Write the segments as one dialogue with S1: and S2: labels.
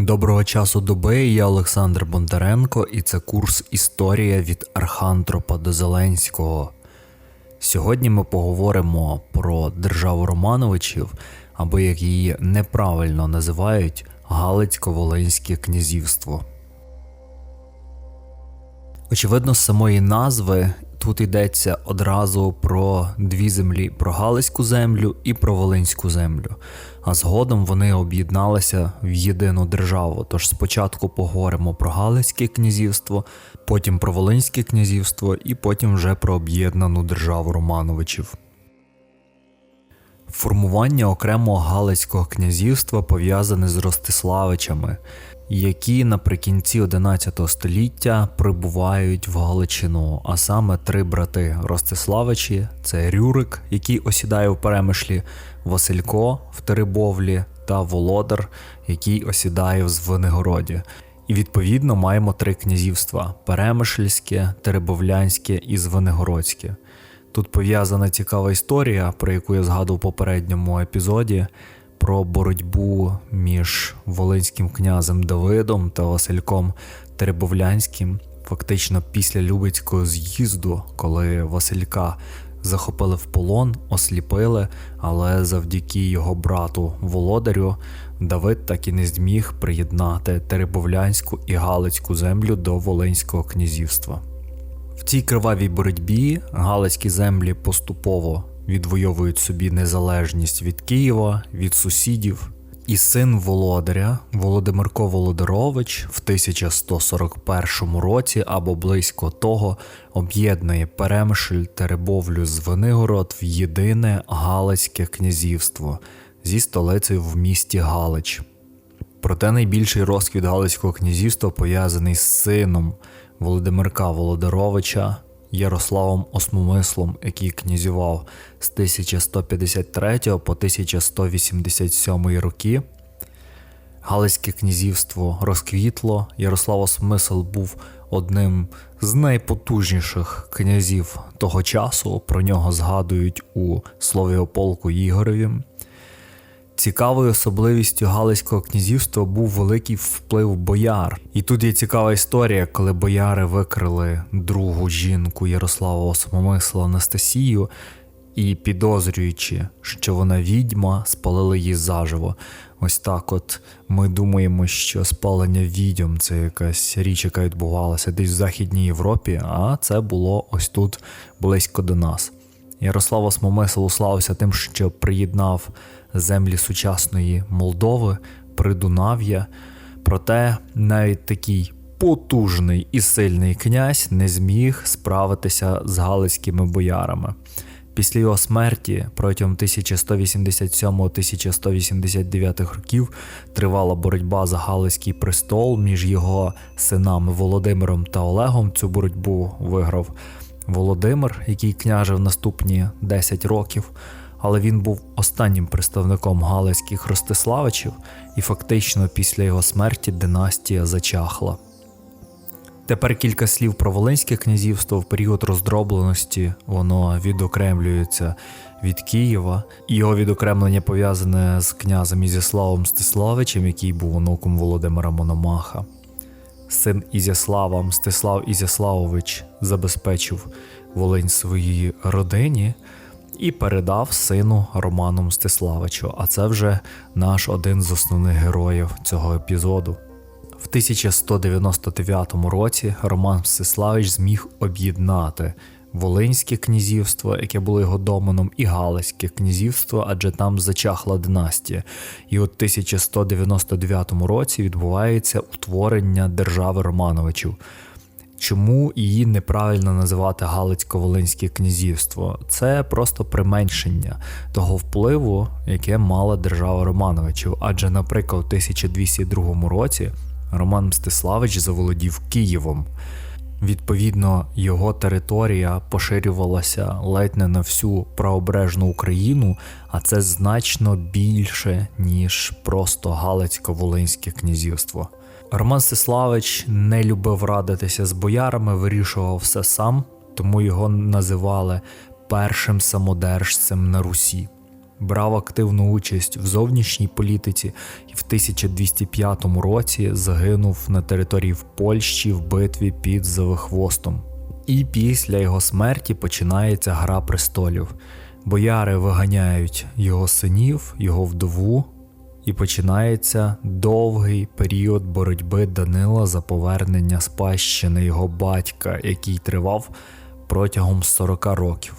S1: Доброго часу доби, я Олександр Бондаренко, і це курс Історія від Архантропа до Зеленського. Сьогодні ми поговоримо про державу Романовичів, або як її неправильно називають Галицько-Волинське князівство. Очевидно, з самої назви тут йдеться одразу про дві землі: про Галицьку землю і про Волинську землю. А згодом вони об'єдналися в єдину державу. Тож спочатку поговоримо про Галицьке князівство, потім про Волинське князівство, і потім вже про об'єднану державу Романовичів. Формування окремого Галицького князівства пов'язане з Ростиславичами, які наприкінці 11 століття прибувають в Галичину, а саме три брати Ростиславичі це Рюрик, який осідає в Перемишлі, Василько в Теребовлі та Володар, який осідає в Звенигороді. І відповідно маємо три князівства: Перемишльське, Теребовлянське і Звенигородське. Тут пов'язана цікава історія, про яку я згадував в попередньому епізоді, про боротьбу між Волинським князем Давидом та Васильком Теребовлянським. Фактично після Любецького з'їзду, коли Василька захопили в полон, осліпили, але завдяки його брату Володарю Давид так і не зміг приєднати Теребовлянську і Галицьку землю до Волинського князівства. В цій кривавій боротьбі галицькі землі поступово відвоюють собі незалежність від Києва, від сусідів. І син володаря Володимирко Володарович в 1141 році або близько того об'єднує Перемишль Теребовлю Звенигород в єдине Галицьке князівство зі столицею в місті Галич. Проте найбільший розквіт Галицького князівства пов'язаний з сином Володимирка Володаровича Ярославом Осмомислом, який князював з 1153 по 1187 роки. Галицьке князівство розквітло. Ярослав Осмисл був одним з найпотужніших князів того часу. Про нього згадують у слові о полку Ігореві. Цікавою особливістю Галицького князівства був великий вплив бояр. І тут є цікава історія, коли бояри викрили другу жінку Ярослава Осмомисла Анастасію і, підозрюючи, що вона відьма, спалили її заживо. Ось так от ми думаємо, що спалення відьом це якась річ, яка відбувалася десь в Західній Європі, а це було ось тут близько до нас. Ярослав Осмомисл уславився тим, що приєднав землі сучасної Молдови, Придунав'я. Проте навіть такий потужний і сильний князь не зміг справитися з галицькими боярами. Після його смерті протягом 1187-1189 років тривала боротьба за Галицький престол між його синами Володимиром та Олегом. Цю боротьбу виграв Володимир, який княжив наступні 10 років але він був останнім представником галицьких Ростиславичів, і фактично після його смерті династія зачахла. Тепер кілька слів про Волинське князівство в період роздробленості воно відокремлюється від Києва, його відокремлення пов'язане з князем Ізяславом Мстиславичем, який був онуком Володимира Мономаха. Син Ізяслава Мстислав Ізяславович забезпечив Волинь своїй родині і передав сину Роману Мстиславичу. А це вже наш один з основних героїв цього епізоду. В 1199 році Роман Мстиславич зміг об'єднати Волинське князівство, яке було його доменом, і Галицьке князівство, адже там зачахла династія. І от 1199 році відбувається утворення держави Романовичів. Чому її неправильно називати Галицько-Волинське князівство? Це просто применшення того впливу, яке мала держава Романовичів. Адже, наприклад, у 1202 році Роман Мстиславич заволодів Києвом. Відповідно, його територія поширювалася ледь не на всю правобережну Україну, а це значно більше, ніж просто Галицько-Волинське князівство. Роман Сиславич не любив радитися з боярами, вирішував все сам, тому його називали першим самодержцем на Русі. Брав активну участь в зовнішній політиці і в 1205 році загинув на території в Польщі в битві під Завихвостом. І після його смерті починається Гра престолів. Бояри виганяють його синів, його вдову, і починається довгий період боротьби Данила за повернення спадщини його батька, який тривав протягом 40 років.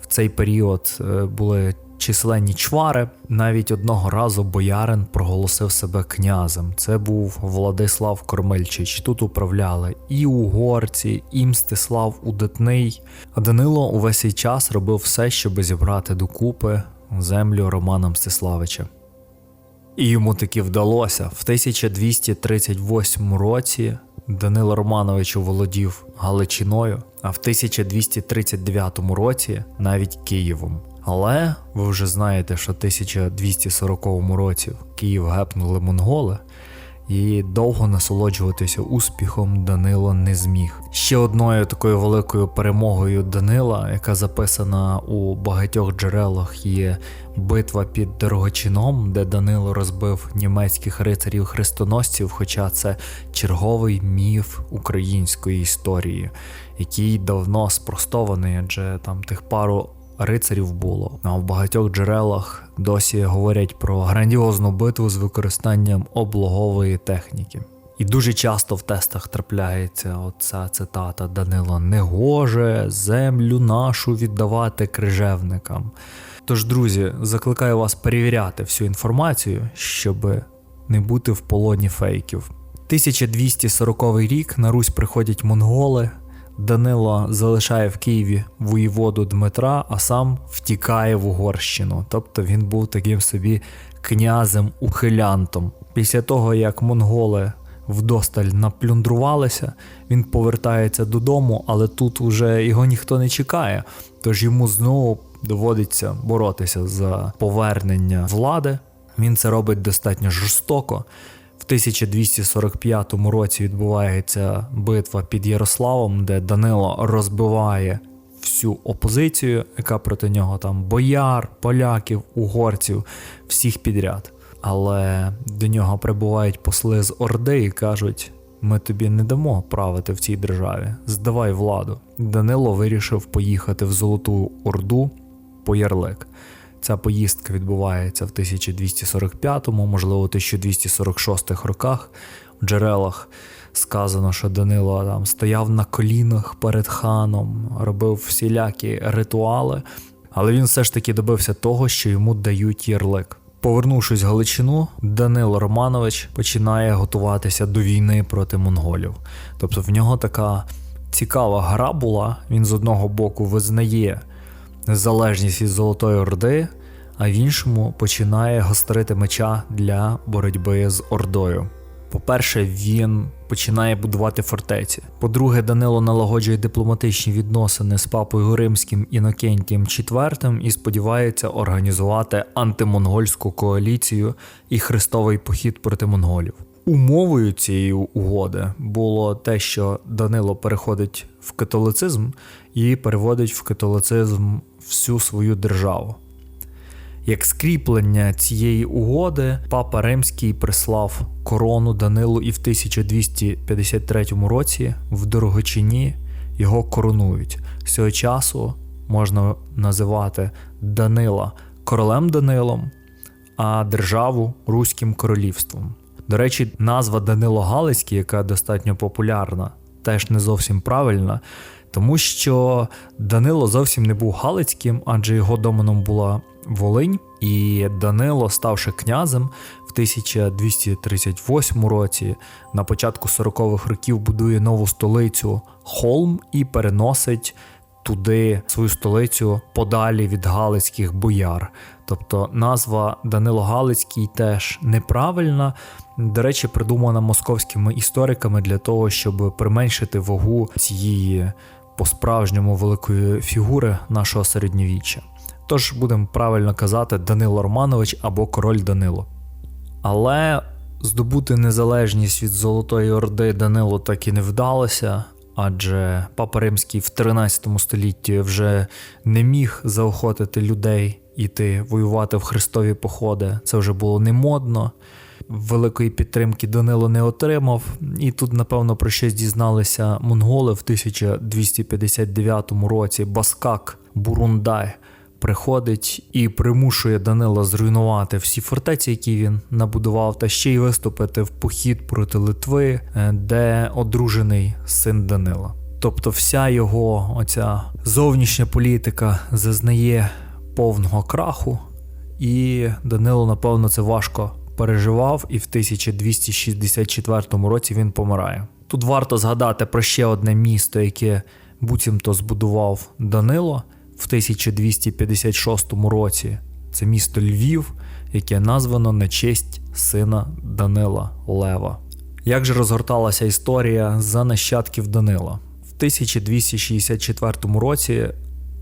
S1: В цей період е, були численні чвари. Навіть одного разу боярин проголосив себе князем. Це був Владислав Кормильчич. Тут управляли і угорці, і Мстислав Удатний. А Данило увесь цей час робив все, щоб зібрати докупи землю Романа Мстиславича. І йому таки вдалося. В 1238 році Данило Романович володів Галичиною, а в 1239 році навіть Києвом. Але ви вже знаєте, що в 1240 році Київ гепнули монголи, і довго насолоджуватися успіхом Данило не зміг. Ще одною такою великою перемогою Данила, яка записана у багатьох джерелах, є битва під Дорогочином, де Данило розбив німецьких рицарів-хрестоносців, хоча це черговий міф української історії, який давно спростований, адже там тих пару рицарів було. А в багатьох джерелах досі говорять про грандіозну битву з використанням облогової техніки. І дуже часто в тестах трапляється оця цитата Данила Негоже землю нашу віддавати крижевникам. Тож, друзі, закликаю вас перевіряти всю інформацію, щоб не бути в полоні фейків. 1240 рік на Русь приходять монголи, Данило залишає в Києві воєводу Дмитра, а сам втікає в Угорщину. Тобто він був таким собі князем-ухилянтом. Після того, як монголи вдосталь наплюндрувалися, він повертається додому, але тут уже його ніхто не чекає. Тож йому знову доводиться боротися за повернення влади. Він це робить достатньо жорстоко. В 1245 році відбувається битва під Ярославом, де Данило розбиває всю опозицію, яка проти нього там бояр, поляків, угорців, всіх підряд. Але до нього прибувають посли з Орди і кажуть: ми тобі не дамо правити в цій державі, здавай владу. Данило вирішив поїхати в Золоту Орду по ярлик. Ця поїздка відбувається в 1245, можливо, 1246 роках. В джерелах сказано, що Данило там стояв на колінах перед ханом, робив всілякі ритуали, але він все ж таки добився того, що йому дають ярлик. Повернувшись в Галичину, Данило Романович починає готуватися до війни проти монголів. Тобто в нього така цікава гра була. Він з одного боку визнає незалежність від Золотої Орди, а в іншому починає гострити меча для боротьби з Ордою. По-перше, він починає будувати фортеці. По-друге, Данило налагоджує дипломатичні відносини з папою Римським Інокентієм IV і сподівається організувати антимонгольську коаліцію і хрестовий похід проти монголів. Умовою цієї угоди було те, що Данило переходить в католицизм і переводить в католицизм всю свою державу. Як скріплення цієї угоди, папа Римський прислав корону Данилу, і в 1253 році в Дорогочині його коронують. З цього часу можна називати Данила королем Данилом, а державу Руським королівством. До речі, назва Данило Галицький, яка достатньо популярна, теж не зовсім правильна, тому що Данило зовсім не був Галицьким, адже його доменом була Волинь, і Данило, ставши князем в 1238 році, на початку 40-х років будує нову столицю Холм і переносить туди свою столицю подалі від Галицьких бояр. Тобто назва Данило Галицький теж неправильна. До речі, придумана московськими істориками для того, щоб применшити вагу цієї по-справжньому великої фігури нашого середньовіччя. Тож будемо правильно казати Данило Романович або король Данило. Але здобути незалежність від Золотої Орди Данилу так і не вдалося, адже Папа Римський в 13 столітті вже не міг заохотити людей іти воювати в хрестові походи. Це вже було не модно. Великої підтримки Данило не отримав, і тут, напевно, про щось дізналися монголи в 1259 році. Баскак Бурундай приходить і примушує Данила зруйнувати всі фортеці, які він набудував, та ще й виступити в похід проти Литви, е, де одружений син Данила. Тобто, вся його оця зовнішня політика зазнає повного краху, і Данило, напевно, це важко переживав, і в 1264 році він помирає. Тут варто згадати про ще одне місто, яке буцімто збудував Данило в 1256 році. Це місто Львів, яке названо на честь сина Данила Лева. Як же розгорталася історія за нащадків Данила? В 1264 році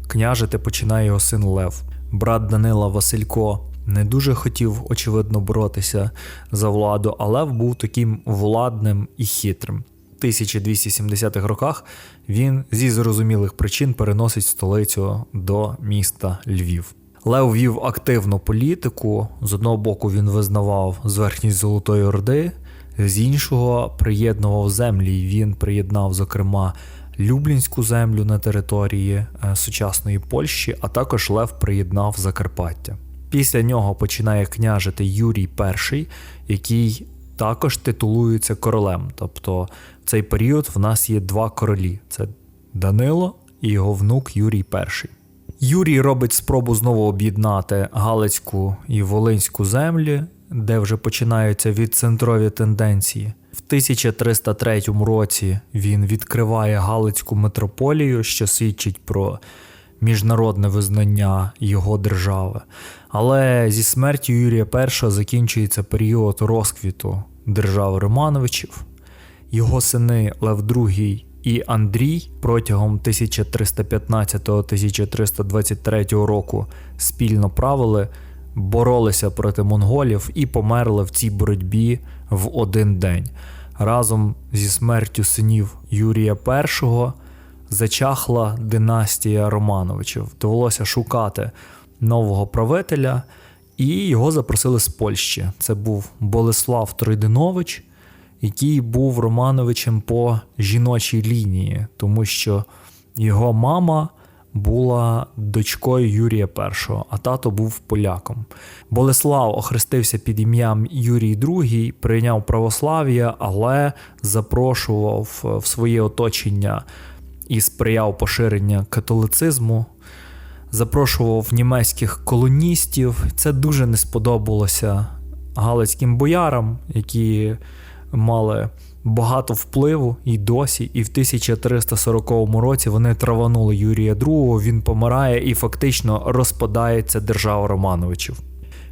S1: княжити починає його син Лев. Брат Данила Василько не дуже хотів, очевидно, боротися за владу, а Лев був таким владним і хитрим. В 1270-х роках він зі зрозумілих причин переносить столицю до міста Львів. Лев вів активну політику. З одного боку, він визнавав зверхність Золотої Орди, з іншого приєднував землі. Він приєднав, зокрема, Люблінську землю на території е, сучасної Польщі, а також Лев приєднав Закарпаття. Після нього починає княжити Юрій І, який також титулується королем. Тобто в цей період в нас є два королі: це Данило і його внук Юрій І. Юрій робить спробу знову об'єднати Галицьку і Волинську землі, де вже починаються відцентрові тенденції. В 1303 році він відкриває Галицьку митрополію, що свідчить про міжнародне визнання його держави. Але зі смертю Юрія І закінчується період розквіту держави Романовичів. Його сини Лев II і Андрій протягом 1315-1323 року спільно правили, боролися проти монголів і померли в цій боротьбі в один день. Разом зі смертю синів Юрія І зачахла династія Романовичів. Довелося шукати нового правителя, і його запросили з Польщі. Це був Болеслав Тройдинович, який був Романовичем по жіночій лінії, тому що його мама була дочкою Юрія І, а тато був поляком. Болеслав охрестився під ім'ям Юрій II, прийняв православ'я, але запрошував в своє оточення і сприяв поширенню католицизму. Запрошував німецьких колоністів. Це дуже не сподобалося галицьким боярам, які мали багато впливу і досі. І в 1340 році вони траванули Юрія II, Він помирає і фактично розпадається держава Романовичів.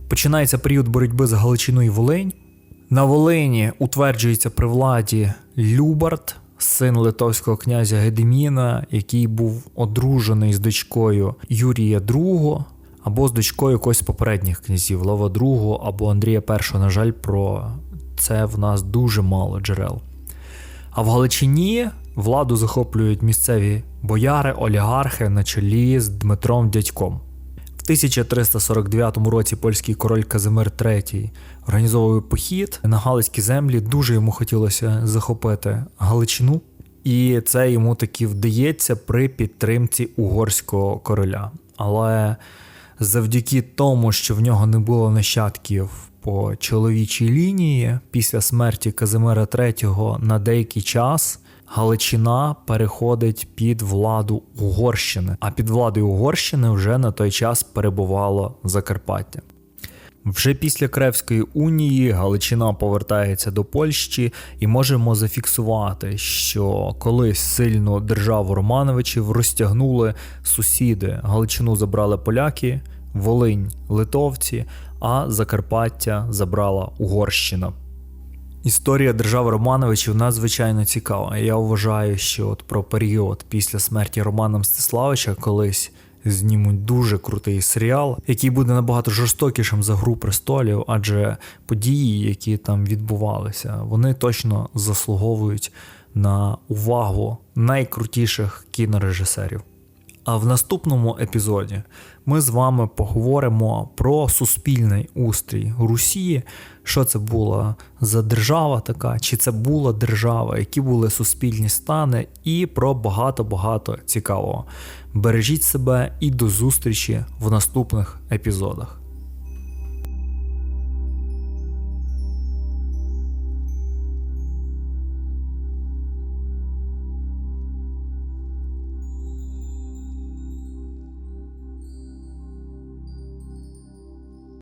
S1: Починається період боротьби з Галичиною Волинь. На Волині утверджується при владі Любард, син литовського князя Гедеміна, який був одружений з дочкою Юрія II, або з дочкою якогось попередніх князів Лова II або Андрія І. На жаль, про це в нас дуже мало джерел. А в Галичині владу захоплюють місцеві бояри, олігархи на чолі з Дмитром Дядьком. В 1349 році польський король Казимир III організовує похід на Галицькі землі. Дуже йому хотілося захопити Галичину, і це йому таки вдається при підтримці угорського короля. Але завдяки тому, що в нього не було нащадків по чоловічій лінії, після смерті Казимира III на деякий час. Галичина переходить під владу Угорщини, а під владою Угорщини вже на той час перебувало Закарпаття. Вже після Кревської унії Галичина повертається до Польщі, і можемо зафіксувати, що колись сильну державу Романовичів розтягнули сусіди. Галичину забрали поляки, Волинь литовці, а Закарпаття забрала Угорщина. Історія держави Романовичів надзвичайно цікава. Я вважаю, що от про період після смерті Романа Мстиславича колись знімуть дуже крутий серіал, який буде набагато жорстокішим за гру престолів, адже події, які там відбувалися, вони точно заслуговують на увагу найкрутіших кінорежисерів. А в наступному епізоді ми з вами поговоримо про суспільний устрій Русі, що це була за держава така, чи це була держава, які були суспільні стани, і про багато-багато цікавого. Бережіть себе і до зустрічі в наступних епізодах.